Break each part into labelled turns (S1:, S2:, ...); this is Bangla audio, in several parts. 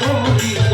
S1: como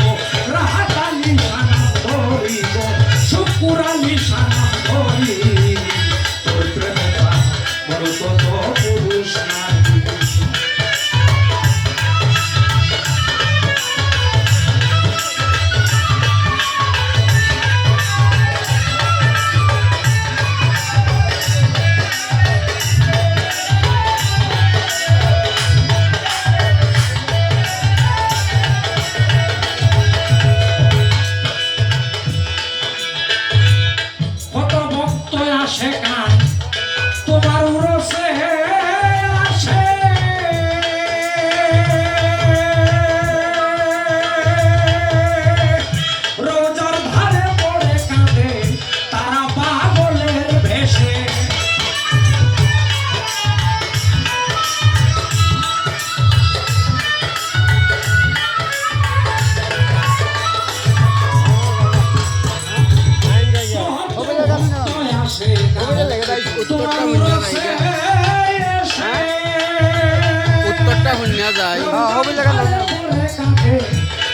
S2: উত্তরটা শুনিয়া যায়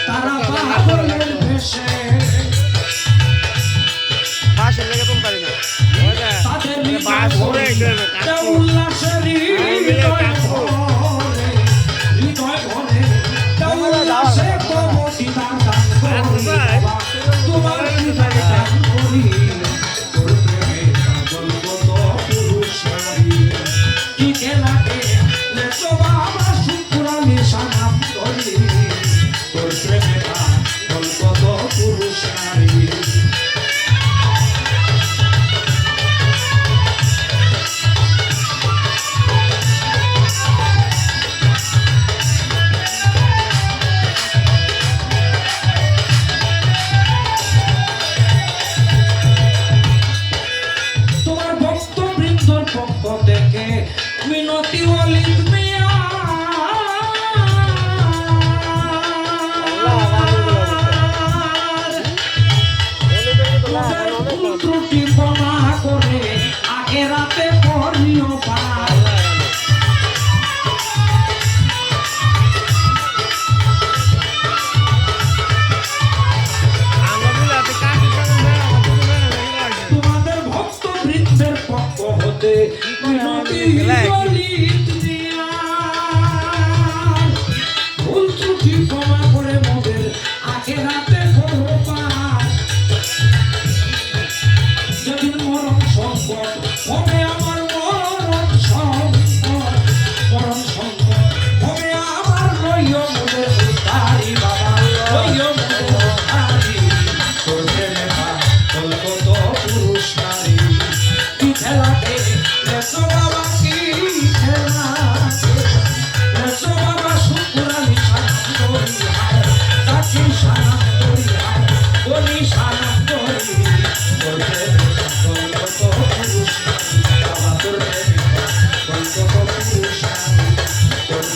S1: তারা
S3: বাসের লেগে তুমি পারি না। বাস করো।
S1: ত্রুটি ক্ষমা করে আগে রাতে পার। তোমাদের ভক্ত বৃন্দের পক্ষ হতে ভুল ত্রুটি ক্ষমা করে মোদের আগে রাতে পুরুষ নারী কি খেলাকে লেসো বাবা কি খেলাকে লেসো বাবা শুকুরানি সানাম করি হায় তাকে সানাম করি হায় বলি সানাম করি করবে লেখা পুরুষ নারী বাবা করবে লেখা কলকত